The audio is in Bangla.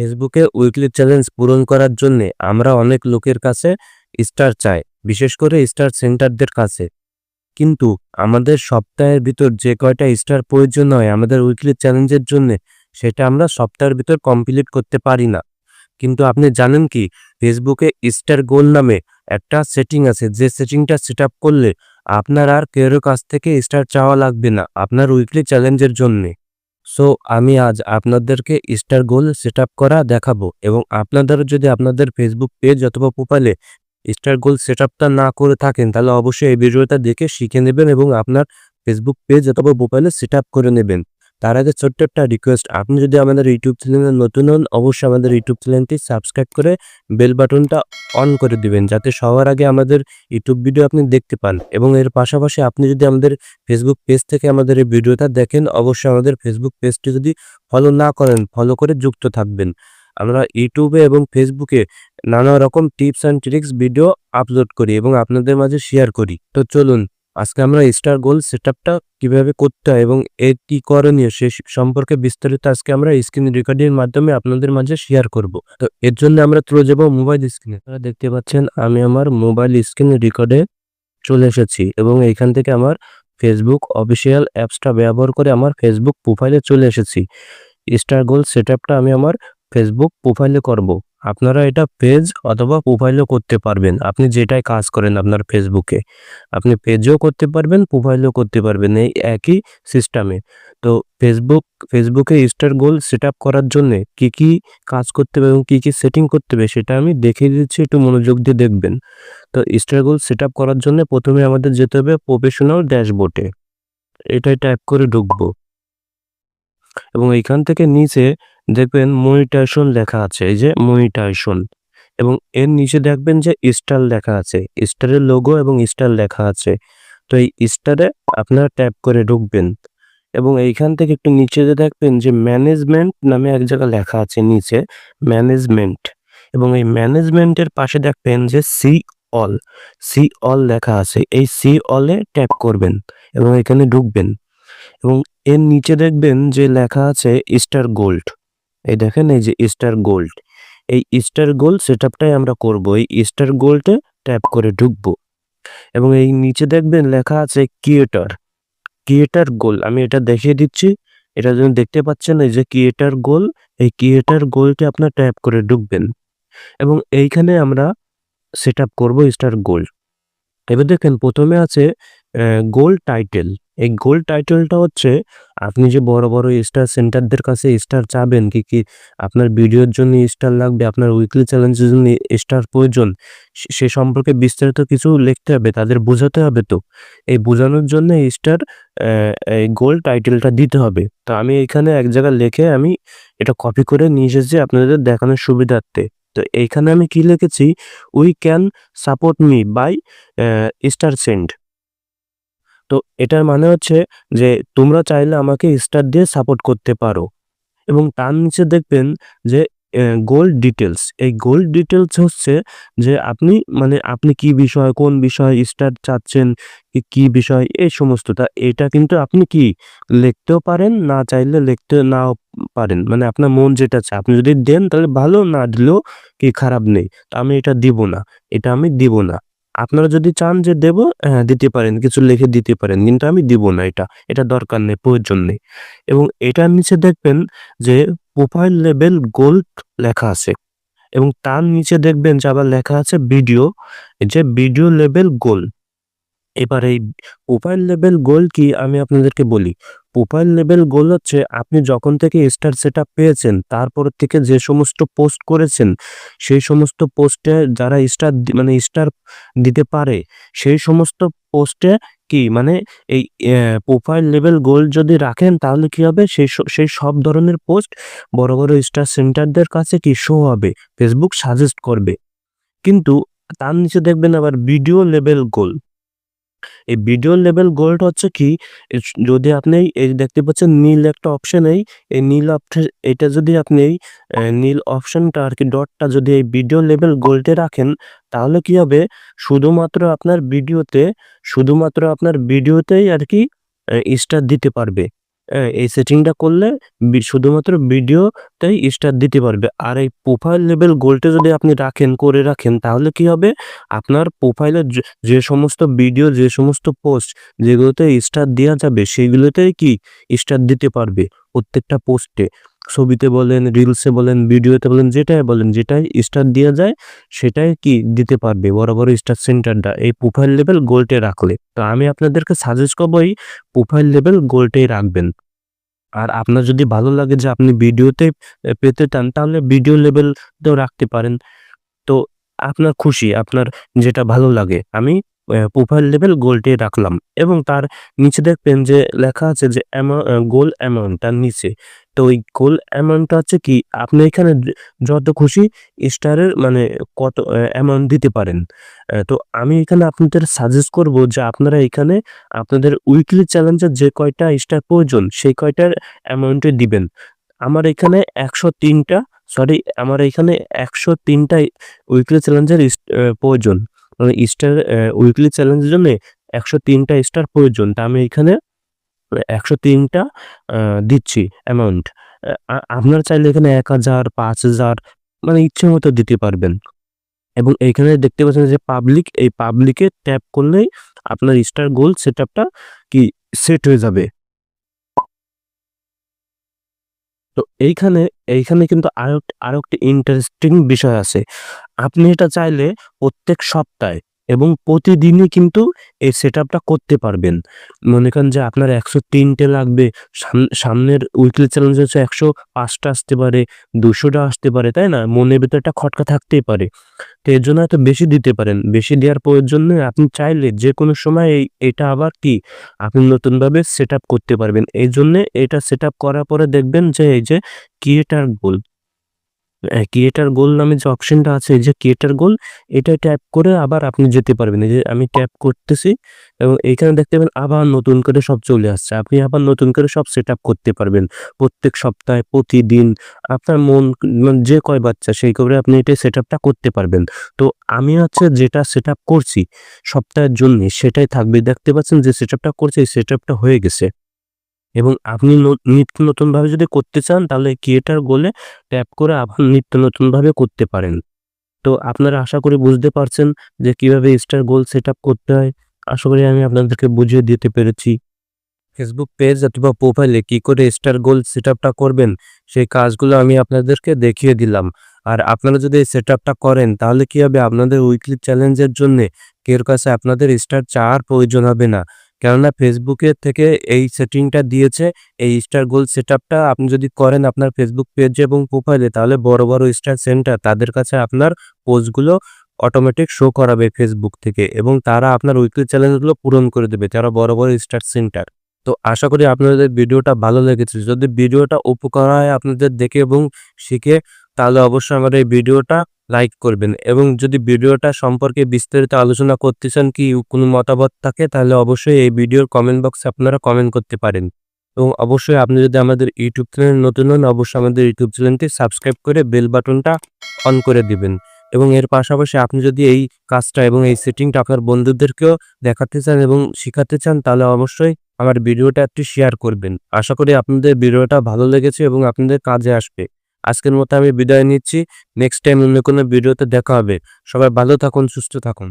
ফেসবুকে উইকলি চ্যালেঞ্জ পূরণ করার জন্যে আমরা অনেক লোকের কাছে স্টার চাই, বিশেষ করে স্টার সেন্টারদের কাছে। কিন্তু আমাদের সপ্তাহের ভিতর যে কয়টা স্টার প্রয়োজন হয় আমাদের উইকলি চ্যালেঞ্জের জন্য, সেটা আমরা সপ্তাহের ভিতর কমপ্লিট করতে পারি না। কিন্তু আপনি জানেন কি ফেসবুকে স্টার গোল নামে একটা সেটিং আছে, যে সেটিংটা সেট করলে আপনার আর কেউ কাছ থেকে স্টার চাওয়া লাগবে না আপনার উইকলি চ্যালেঞ্জের জন্যে। সো আমি আজ আপনাদেরকে স্টার গোল সেট করা দেখাবো এবং আপনাদের যদি আপনাদের ফেসবুক পেজ অথবা প্রোফাইলে স্টার গোল সেট না করে থাকেন, তাহলে অবশ্যই এই ভিডিওটা দেখে শিখে নেবেন এবং আপনার ফেসবুক পেজ অথবা প্রোফাইলে সেট করে নেবেন। তার আগে ছোট্ট একটা রিকোয়েস্ট আপনি যদি আমাদের ইউটিউব চ্যানেলে নতুন হন, অবশ্যই আমাদের ইউটিউব চ্যানেলটি সাবস্ক্রাইব করে বেল বাটনটা অন করে দিবেন, যাতে সবার আগে আমাদের ইউটিউব ভিডিও আপনি দেখতে পান। এবং এর পাশাপাশি আপনি যদি আমাদের ফেসবুক পেজ থেকে আমাদের এই ভিডিওটা দেখেন, অবশ্যই আমাদের ফেসবুক পেজটি যদি ফলো না করেন ফলো করে যুক্ত থাকবেন। আমরা ইউটিউবে এবং ফেসবুকে নানা রকম tips and tricks video upload করি এবং আপনাদের মাঝে শেয়ার করি। তো চলুন আজকে আমরা স্টার গোল সেট আপটা কীভাবে করতে হয় এবং এর কী করণীয় সে সম্পর্কে বিস্তারিত আজকে আমরা স্ক্রিন রেকর্ডিংয়ের মাধ্যমে আপনাদের মাঝে শেয়ার করব। তো এর জন্য আমরা তুলে যাব মোবাইল স্ক্রিনে আপনারা দেখতে পাচ্ছেন, আমি আমার মোবাইল স্ক্রিন রেকর্ডে চলে এসেছি এবং এইখান থেকে আমার ফেসবুক অফিসিয়াল অ্যাপসটা ব্যবহার করে আমার ফেসবুক প্রোফাইলে চলে এসেছি। স্টার গোল সেট আপটা আমি আমার ফেসবুক প্রোফাইলে করব। আপনারা এটা পেজ অথবা প্রোফাইলও করতে পারবেন। আপনি যেটাই কাজ করেন আপনার ফেসবুকে আপনি পেজও করতে পারবেন প্রোফাইলও করতে পারবেন এই একই সিস্টেমে তো ফেসবুক ফেসবুকে স্টার গোল সেট করার জন্য কি কি কাজ করতে হবে এবং কী কী সেটিং করতে হবে সেটা আমি দেখিয়ে দিচ্ছি, একটু মনোযোগ দিয়ে দেখবেন। তো স্টার গোল সেট করার জন্য প্রথমে আমাদের যেতে হবে প্রফেশনাল ড্যাশবোর্ডে এটাই ট্যাপ করে ঢুকবো। এবং এইখান থেকে নিচে দেখবেন মনিটাইজেশন লেখা আছে, এই যে মনিটাইজেশন। এবং এর নিচে দেখবেন যে স্টার লেখা আছে, স্টারের লোগো এবং স্টার লেখা আছে। তো এই স্টারে আপনারা ট্যাপ করে ঢুকবেন এবং এইখান থেকে একটু নিচে যে দেখবেন যে ম্যানেজমেন্ট নামে এক জায়গায় লেখা আছে নিচে ম্যানেজমেন্ট এবং এই ম্যানেজমেন্টের পাশে দেখবেন যে সি অল সি অল লেখা আছে, এই সি অলে ট্যাপ করবেন এবং এখানে ঢুকবেন। এবং এর নিচে দেখবেন যে লেখা আছে স্টার গোল্ড। এই দেখেন, এই যে স্টার গোল্ড এই স্টার গোল্ড সেট আমরা করব। এই স্টার গোল্ডে ট্যাপ করে ঢুকবো। এবং এই নিচে দেখবেন লেখা আছে ক্রিয়েটার ক্রিয়েটার গোল আমি এটা দেখিয়ে দিচ্ছি। এটা যেন দেখতে পাচ্ছেন, এই যে ক্রিয়েটার গোল এই ক্রিয়েটার গোলটি আপনার ট্যাপ করে ঢুকবেন। এবং এইখানে আমরা সেট আপ করব স্টার গোল্ড এবার দেখেন, প্রথমে আছে গোল টাইটেল এই গোল টাইটেলটা হচ্ছে, আপনি যে বড় বড় স্টার সেন্টারদের কাছে স্টার চাবেন, কি কি আপনার ভিডিওর জন্য স্টার লাগবে, আপনার উইকলি চ্যালেঞ্জের জন্য স্টার প্রয়োজন, সে- সম্পর্কে বিস্তারিত কিছু লিখতে হবে, তাদের বোঝাতে হবে তো। এই বোঝানোর জন্য স্টার এই গোল টাইটেলটা দিতে হবে। তো আমি এখানে এক জায়গায় লিখে আমি এটা কপি করে নিয়ে এসেছি আপনাদের দেখানোর সুবিধার্থে। তো এইখানে আমি কি লিখেছি we can support me by star send তো এটার মানে হচ্ছে যে তোমরা চাইলে আমাকে স্টার দিয়ে সাপোর্ট করতে পারো। এবং তার নিচে দেখবেন যে গোল্ড ডিটেলস এই গোল্ড ডিটেলস হচ্ছে যে আপনি মানে আপনি কি বিষয়, কোন বিষয় স্টার চাচ্ছেন কি- বিষয়, এই সমস্তটা। এটা কিন্তু আপনি কি, লিখতেও পারেন, না চাইলে লিখতে নাও পারেন। মানে আপনার মন যেটা চায়। আপনি যদি দেন তাহলে ভালো, না দিলেও কি খারাপ নেই। তা আমি এটা দিব না। এটা আমি দিব না। আপনারা যদি চান যে দেব হ্যাঁ দিতে পারেন, কিছু লিখে দিতে পারেন, কিন্তু আমি দিব না এটা। এটা দরকার নেই, প্রয়োজন নেই। এবং এটার নিচে দেখবেন যে প্রোফাইল লেভেল গোল্ড লেখা আছে। এবং তার নিচে দেখবেন যে আবার লেখা আছে ভিডিও যে ভিডিও লেভেল গোল এবার এই প্রোফাইল লেভেল গোল কি আমি আপনাদেরকে বলি। প্রোফাইল লেভেল গোল হচ্ছে, আপনি যখন থেকে স্টার সেট পেয়েছেন, তারপর থেকে যে সমস্ত পোস্ট করেছেন, সেই সমস্ত পোস্টে যারা স্টার মানে স্টার দিতে পারে, সেই সমস্ত পোস্টে কি মানে এই প্রোফাইল লেভেল গোল যদি রাখেন, তাহলে কি হবে? সেই সেই সব ধরনের পোস্ট বড় বড় স্টার সেন্টারদের কাছে কি শো হবে? ফেসবুক সাজেস্ট করবে। কিন্তু তার নিচে দেখবেন আবার ভিডিও লেভেল গোল এই ভিডিও লেভেল গোল্ড হচ্ছে কি যদি আপনি এই দেখতে পাচ্ছেন নীল একটা অপশন এই নীল অপশন এটা যদি আপনি নীল অপশনটা আর কি ডটটা যদি এই ভিডিও লেভেল গোল্ডে রাখেন, তাহলে কি হবে? শুধুমাত্র আপনার ভিডিওতে, শুধুমাত্র আপনার ভিডিওতেই আর কি স্টার দিতে পারবে। এই সেটিংটা করলে শুধুমাত্র ভিডিওতেই স্টার দিতে পারবে। আর এই প্রোফাইল লেভেল গোলটা যদি আপনি রাখেন, করে রাখেন তাহলে কি হবে? আপনার প্রোফাইলের যে সমস্ত ভিডিও, যে সমস্ত পোস্ট যেগুলোতে স্টার দেওয়া যাবে সেগুলোতেই কি স্টার দিতে পারবে প্রত্যেকটা পোস্টে। ছবিতে বলেন, রিলসে বলেন, ভিডিওতে বলেন, যেটাই বলেন, যেটাই স্টার দেয়া যায় সেটাই কি দিতে পারবে বড়, বড় স্টার সেন্টারটা এই প্রোফাইল লেভেল গোল্ডে রাখলে। তো আমি আপনাদেরকে সাজেস্ট করব এই প্রোফাইল লেভেল গোল্ডেই রাখবেন। আর আপনার যদি ভালো লাগে যে আপনি ভিডিওতে পেতে চান তাহলে ভিডিও লেভেলতেও রাখতে পারেন। তো আপনার খুশি, আপনার যেটা ভালো লাগে। আমি প্রোফাইল লেভেল গোলটি রাখলাম এবং তার নিচে দেখবেন যে লেখা আছে যে গোল অ্যামাউন্ট তার নিচে। তো ওই গোল অ্যামাউন্টটা হচ্ছে কি, আপনি এখানে যত খুশি স্টারের মানে কত অ্যামাউন্ট দিতে পারেন। তো আমি এখানে আপনাদের সাজেস্ট করব যে আপনারা এখানে আপনাদের উইকলি চ্যালেঞ্জের যে কয়টা স্টার প্রয়োজন, সেই কয়টার অ্যামাউন্টে দিবেন। আমার এখানে একশো তিনটা সরি আমার এখানে ১০৩ টা উইকলি চ্যালেঞ্জের প্রয়োজন। মানে স্টার উইকলি চ্যালেঞ্জের জন্যে একশো তিনটা স্টার প্রয়োজন। তা আমি এখানে একশো তিনটা দিচ্ছি অ্যামাউন্ট। আপনার চাইলে এখানে এক হাজার পাঁচ হাজার মানে ইচ্ছে মতো দিতে পারবেন। এবং এইখানে দেখতে পাচ্ছেন যে পাবলিক, এই পাবলিকে ট্যাপ করলেই আপনার স্টার গোল সেটআপটা কি সেট হয়ে যাবে। তো এইখানে, এইখানে কিন্তু আরও আরও একটি ইন্টারেস্টিং বিষয় আছে। আপনি এটা চাইলে প্রত্যেক সপ্তাহে এবং প্রতিদিনই কিন্তু এই সেটআপটা করতে পারবেন। মনে করেন যে আপনার একশো তিনটে লাগবে, সাম সামনের উইকলি চ্যালেঞ্জ হচ্ছে ১০৫ টা আসতে পারে, দুশোটা আসতে পারে, তাই না? মনের ভেতরে একটা খটকা থাকতেই পারে। তো এর জন্য হয়তো বেশি দিতে পারেন। বেশি দেওয়ার প্রয়োজন নেই। আপনি চাইলে যে কোনো সময় এই এটা আবার কি আপনি নতুনভাবে সেটআপ করতে পারবেন। এই জন্যে এটা সেটআপ করার পরে দেখবেন যে এই যে ক্রিয়েটর গোল ক্রিয়েটর গোল নামে যে অপশনটা আছে এই যে ক্রিয়েটর গোল এটা ট্যাপ করে আবার আপনি যেতে পারবেন। এই যে আমি ট্যাপ করতেছি এবং এইখানে দেখতে পাবেন আবার নতুন করে সব চলে আসছে। আপনি আবার নতুন করে সব সেটআপ করতে পারবেন। প্রত্যেক সপ্তাহে, প্রতিদিন আপনার মন মানে যে কয় বাচ্চা সেই করে আপনি এটা সেটআপটা করতে পারবেন। তো আমি হচ্ছে যেটা সেটআপ করছি সপ্তাহের জন্যে সেটাই থাকবে। দেখতে পাচ্ছেন যে সেটআপটা করছি এই সেটআপটা হয়ে গেছে। এবং আপনি নিত্য নতুনভাবে যদি করতে চান, তাহলে ক্রিয়েটর গোলে ট্যাপ করে আবার নিত্য নতুনভাবে করতে পারেন। তো আপনারা আশা করি বুঝতে পারছেন যে কীভাবে স্টার গোল সেটআপ করতে হয়। আশা করি আমি আপনাদেরকে বুঝিয়ে দিতে পেরেছি। ফেসবুক পেজ অথবা প্রোফাইলে কি করে স্টার গোল সেটআপটা করবেন, সেই কাজগুলো আমি আপনাদেরকে দেখিয়ে দিলাম। আর আপনারা যদি এই সেটআপটা করেন, তাহলে কি হবে আপনাদের উইকলি চ্যালেঞ্জের জন্যে কেউর কাছে আপনাদের স্টার চাওয়ার প্রয়োজন হবে না। কেননা ফেসবুকের থেকে এই সেটিংটা দিয়েছে। এই স্টার গোল সেটআপটা আপনি যদি করেন আপনার ফেসবুক পেজে এবং প্রোফাইলে তাহলে বড়, বড় স্টার সেন্টার তাদের কাছে আপনার পোস্টগুলো অটোমেটিক শো করাবে ফেসবুক থেকে এবং তারা আপনার উইকলি চ্যালেঞ্জগুলো পূরণ করে দেবে। তারা বড়, বড় স্টার সেন্টার। তো আশা করি আপনাদের ভিডিওটা ভালো লেগেছে। যদি ভিডিওটা উপকার হয় আপনাদের দেখে এবং শিখে তাহলে অবশ্যই আমার এই ভিডিওটা লাইক করবেন এবং যদি ভিডিওটা সম্পর্কে বিস্তারিত আলোচনা করতে চান কি কোনো মতামত থাকে, তাহলে অবশ্যই এই ভিডিওর কমেন্ট বক্সে আপনারা কমেন্ট করতে পারেন। এবং অবশ্যই আপনি যদি আমাদের ইউটিউব চ্যানেল নতুন হন, অবশ্যই আমাদের ইউটিউব চ্যানেলটি সাবস্ক্রাইব করে বেল বাটনটা অন করে দিবেন। এবং এর পাশাপাশি আপনি যদি এই কাজটা এবং এই সেটিংটা আপনার বন্ধুদেরকেও দেখাতে চান এবং শিখাতে চান, তাহলে অবশ্যই আমার ভিডিওটা একটু শেয়ার করবেন। আশা করি আপনাদের ভিডিওটা ভালো লেগেছে এবং আপনাদের কাজে আসবে। আজকের মতো আমি বিদায় নিচ্ছি। নেক্সট টাইম অন্য কোনো ভিডিওতে দেখা হবে। সবাই ভালো থাকুন, সুস্থ থাকুন।